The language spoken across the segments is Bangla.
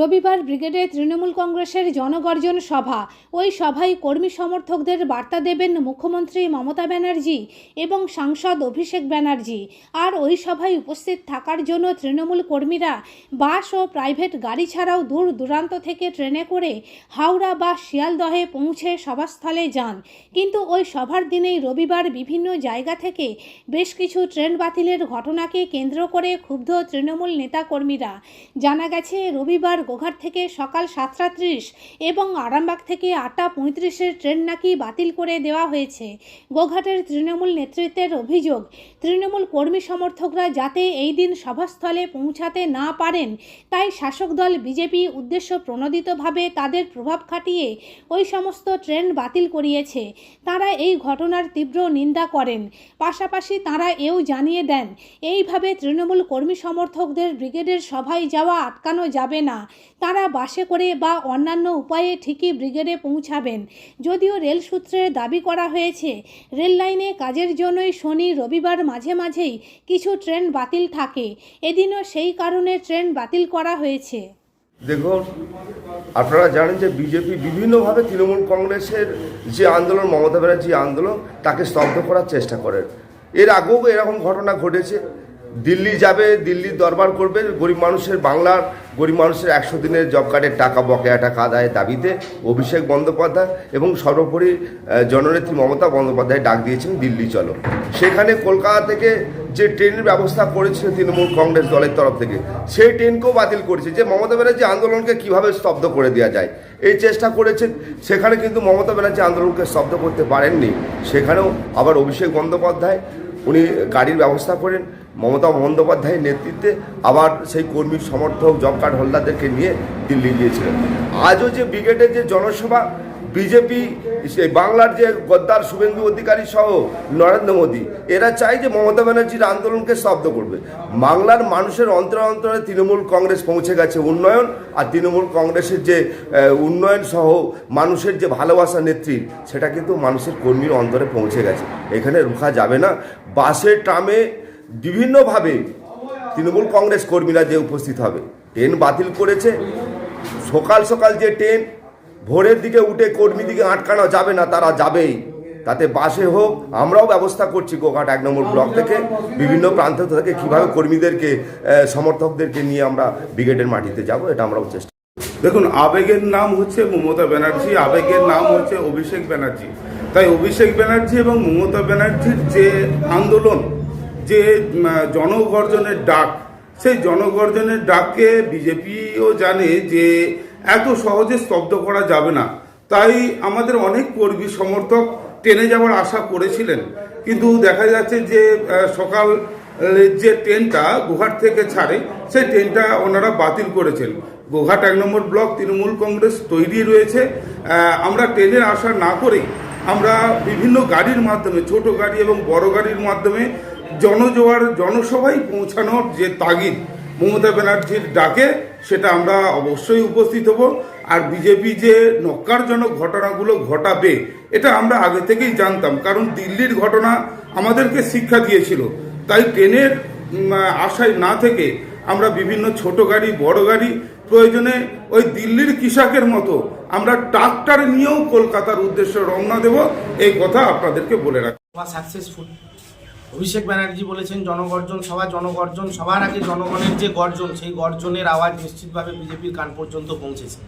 রবিবার ব্রিগেডে তৃণমূল কংগ্রেসের জনগর্জন সভা। ওই সভায় কর্মী সমর্থকদের বার্তা দেবেন মুখ্যমন্ত্রী মমতা ব্যানার্জি এবং সাংসদ অভিষেক ব্যানার্জি। আর ওই সভায় উপস্থিত থাকার জন্য তৃণমূল কর্মীরা বাস ও প্রাইভেট গাড়ি ছাড়াও দূর দূরান্ত থেকে ট্রেনে করে হাওড়া বা শিয়ালদহে পৌঁছে সভাস্থলে যান। কিন্তু ওই সভার দিনেই রবিবার বিভিন্ন জায়গা থেকে বেশ কিছু ট্রেন বাতিলের ঘটনাকে কেন্দ্র করে ক্ষুব্ধ তৃণমূল নেতাকর্মীরা। জানা গেছে, রবিবার গোঘাট থেকে সকাল সাতটা ত্রিশ এবং আরামবাগ থেকে আটটা পঁয়ত্রিশের ট্রেন নাকি বাতিল করে দেওয়া হয়েছে। গোঘাটের তৃণমূল নেতৃত্বের অভিযোগ, তৃণমূল কর্মী সমর্থকরা যাতে এই দিন সভাস্থলে পৌঁছাতে না পারেন, তাই শাসক দল বিজেপি উদ্দেশ্য প্রণোদিতভাবে তাদের প্রভাব খাটিয়ে ওই সমস্ত ট্রেন বাতিল করিয়েছে। তারা এই ঘটনার তীব্র নিন্দা করেন। পাশাপাশি তারা এও জানিয়ে দেন, এইভাবে তৃণমূল কর্মী সমর্থকদের ব্রিগেডের সভায় যাওয়া আটকানো যাবে না। তারা বাসে করে বা অন্যান্য উপায়ে ঠিকই ব্রিগেডে পৌঁছাবেন। যদিও রেল সূত্রে দাবি করা হয়েছে, রেল লাইনে কাজের জন্যই শনি রবিবার মাঝে মাঝেই কিছু ট্রেন বাতিল থাকে। এদিনও সেই কারণে ট্রেন বাতিল করা হয়েছে। দেখুন, আপনারা জানেন যে বিজেপি বিভিন্নভাবে তৃণমূল কংগ্রেসের যে আন্দোলন, মমতা ব্যানার্জি আন্দোলন, তাকে স্তব্ধ করার চেষ্টা করেন। এর আগেও এরকম ঘটনা ঘটেছে। দিল্লি যাবে দিল্লির দরবার করবে। গরিব মানুষের বাংলার গরিব মানুষের একশো দিনের জব কার্ডের টাকা, বকেয়া টাকা আদায়ের দাবিতে অভিষেক বন্দ্যোপাধ্যায় এবং সর্বোপরি জননেত্রী মমতা বন্দ্যোপাধ্যায় ডাক দিয়েছেন দিল্লি চলো। সেখানে কলকাতা থেকে যে ট্রেনের ব্যবস্থা করেছিল তৃণমূল কংগ্রেস দলের তরফ থেকে, সেই ট্রেনকেও বাতিল করেছে। যে মমতা ব্যানার্জি আন্দোলনকে কীভাবে স্তব্ধ করে দেওয়া যায়, এই চেষ্টা করেছেন। সেখানে কিন্তু মমতা ব্যানার্জি আন্দোলনকে স্তব্ধ করতে পারেননি। সেখানেও আবার অভিষেক বন্দ্যোপাধ্যায়, উনি গাড়ির ব্যবস্থা করেন। মমতা বন্দ্যোপাধ্যায়ের নেতৃত্বে আবার সেই কর্মী সমর্থক জব কার্ড হোল্ডারদেরকে নিয়ে দিল্লি গিয়েছিলেন। আজও যে ব্রিগেডের যে জনসভা বিজেপি, সেই বাংলার যে গদ্দার শুভেন্দু অধিকারী সহ নরেন্দ্র মোদী, এরা চায় যে মমতা ব্যানার্জির আন্দোলনকে স্তব্ধ করবে। বাংলার মানুষের অন্তরে অন্তরে তৃণমূল কংগ্রেস পৌঁছে গেছে উন্নয়ন, আর তৃণমূল কংগ্রেসের যে উন্নয়ন সহ মানুষের যে ভালোবাসা নেত্রী, সেটা কিন্তু মানুষের কর্মীর অন্তরে পৌঁছে গেছে। এখানে রুখা যাবে না। বাসে, ট্রামে বিভিন্নভাবে তৃণমূল কংগ্রেস কর্মীরা যে উপস্থিত হবে। ট্রেন বাতিল করেছে। সকাল সকাল যে ট্রেন ভোরের দিকে উঠে কর্মী দিকে আটকানো যাবে না, তারা যাবেই। তাতে বাসে হোক, আমরাও ব্যবস্থা করছি গোঘাট এক নম্বর ব্লক থেকে। বিভিন্ন প্রান্ত থেকে কীভাবে কর্মীদেরকে সমর্থকদেরকে নিয়ে আমরা ব্রিগেডের মাটিতে যাব, এটা আমরাও চেষ্টা দেখুন, আবেগের নাম হচ্ছে মমতা ব্যানার্জি, আবেগের নাম হচ্ছে অভিষেক ব্যানার্জি। তাই অভিষেক ব্যানার্জি এবং মমতা ব্যানার্জির যে আন্দোলন যে জনগর্জনের ডাক, সেই জনগর্জনের ডাককে বিজেপিও জানে যে এত সহজে স্তব্ধ করা যাবে না। তাই আমাদের অনেক কর্মী সমর্থক ট্রেনে যাওয়ার আশা করেছিলেন। কিন্তু দেখা যাচ্ছে যে সকাল যে ট্রেনটা গোঘাট থেকে ছাড়ে, সেই ট্রেনটা ওনারা বাতিল করেছেন। গোঘাট এক নম্বর ব্লক তৃণমূল কংগ্রেস তৈরি রয়েছে। আমরা ট্রেনের আশা না করেই আমরা বিভিন্ন গাড়ির মাধ্যমে, ছোট গাড়ি এবং বড় গাড়ির মাধ্যমে জনজোয়ার জনসভায় পৌঁছানোর যে তাগিদ মমতা ব্যানার্জির ডাকে, সেটা আমরা অবশ্যই উপস্থিত হব। আর বিজেপি যে নক্কারজনক ঘটনাগুলো ঘটাবে, এটা আমরা আগে থেকেই জানতাম। কারণ দিল্লির ঘটনা আমাদেরকে শিক্ষা দিয়েছিল। তাই ট্রেনের আশায় না থেকে আমরা বিভিন্ন ছোট গাড়ি, বড় গাড়ি, প্রয়োজনে ওই দিল্লির কৃষকের মতো আমরা ট্রাক্টর নিয়েও কলকাতার উদ্দেশ্যে রওনা দেব। এই কথা আপনাদেরকে বলে রাখি। সভা সাকসেসফুল অভিষেক ব্যানার্জি বলেছেন, জনগর্জন সভা, জনগর্জন সবার আগে জনগণের যে গর্জন, সেই গর্জনের আওয়াজ নিশ্চিতভাবে বিজেপির কান পর্যন্ত পৌঁছেছে।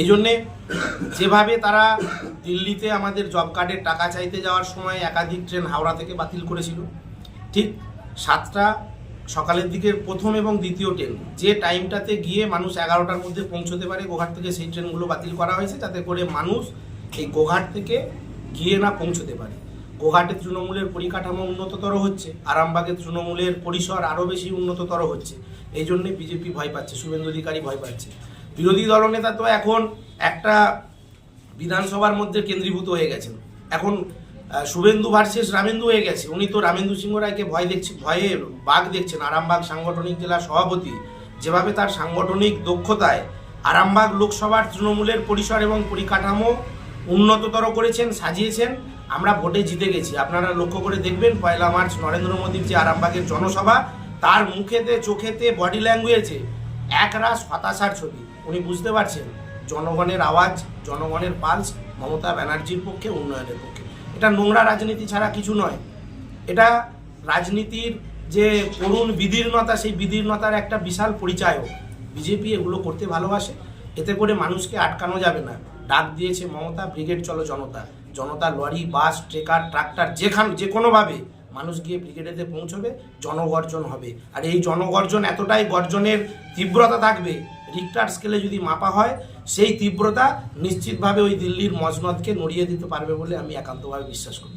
এই জন্যে যেভাবে তারা দিল্লিতে আমাদের জব কার্ডের টাকা চাইতে যাওয়ার সময় একাধিক ট্রেন হাওড়া থেকে বাতিল করেছিল, ঠিক সাতটা সকালের দিকে প্রথম এবং দ্বিতীয় ট্রেন। যে টাইমটাতে গিয়ে মানুষ এগারোটার মধ্যে পৌঁছতে পারে, গোঘাট থেকে সেই ট্রেনগুলো বাতিল করা হয়েছে, যাতে করে মানুষ এই গোঘাট থেকে গিয়ে না পৌঁছতে পারে। গোঘাটে তৃণমূলের পরিকাঠামো উন্নততর হচ্ছে আরামবাগের তৃণমূলের পরিসর আরও বেশি উন্নততর হচ্ছে। এই জন্যে বিজেপি ভয় পাচ্ছে, শুভেন্দু অধিকারী ভয় পাচ্ছে। বিরোধী দলনেতা তো এখন একটা বিধানসভার মধ্যে কেন্দ্রীভূত হয়ে গেছেন। এখন শুভেন্দু ভার্সেস রামেন্দু হয়ে গেছে। উনি তো রামেন্দু সিংহ রায়কে ভয় দেখছে, ভয়ে বাঘ দেখছেন। আরামবাগ সাংগঠনিক জেলা সভাপতি, যেভাবে তার সাংগঠনিক দক্ষতায় আরামবাগ লোকসভার তৃণমূলের পরিসর এবং পরিকাঠামো উন্নততর করেছেন, সাজিয়েছেন আমরা ভোটে জিতে গেছি। আপনারা লক্ষ্য করে দেখবেন, পয়লা মার্চ নরেন্দ্র মোদীর যে আরামবাগের জনসভা, তার মুখেতে, চোখেতে বডি ল্যাঙ্গুয়েজে একরাশ হতাশার ছবি। উনি বুঝতে পারছেন, জনগণের আওয়াজ, জনগণের পালস মমতা ব্যানার্জির পক্ষে, উন্নয়নের পক্ষে। এটা নোংরা রাজনীতি ছাড়া কিছু নয়। এটা রাজনীতির যে করুণ বিদীর্ণতা, সেই বিদীর্ণতার একটা বিশাল পরিচয়ও বিজেপি এগুলো করতে ভালোবাসে। এতে করে মানুষকে আটকানো যাবে না। ডাক দিয়েছে মমতা, ব্রিগেড, চলো জনতা। জনতা লরি, বাস, ট্রেকার, ট্রাক্টর, যেখান যে কোনোভাবে মানুষ গিয়ে ব্রিগেডেতে পৌঁছবে, জনগর্জন হবে। আর এই জনগর্জন এতটাই গর্জনের তীব্রতা থাকবে রিক্টার স্কেলে যদি মাপা হয়, সেই তীব্রতা নিশ্চিতভাবে ওই দিল্লির মজনদকে নড়িয়ে দিতে পারবে বলে আমি একান্তভাবে বিশ্বাস করি।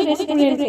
রেস্টুরেন্টে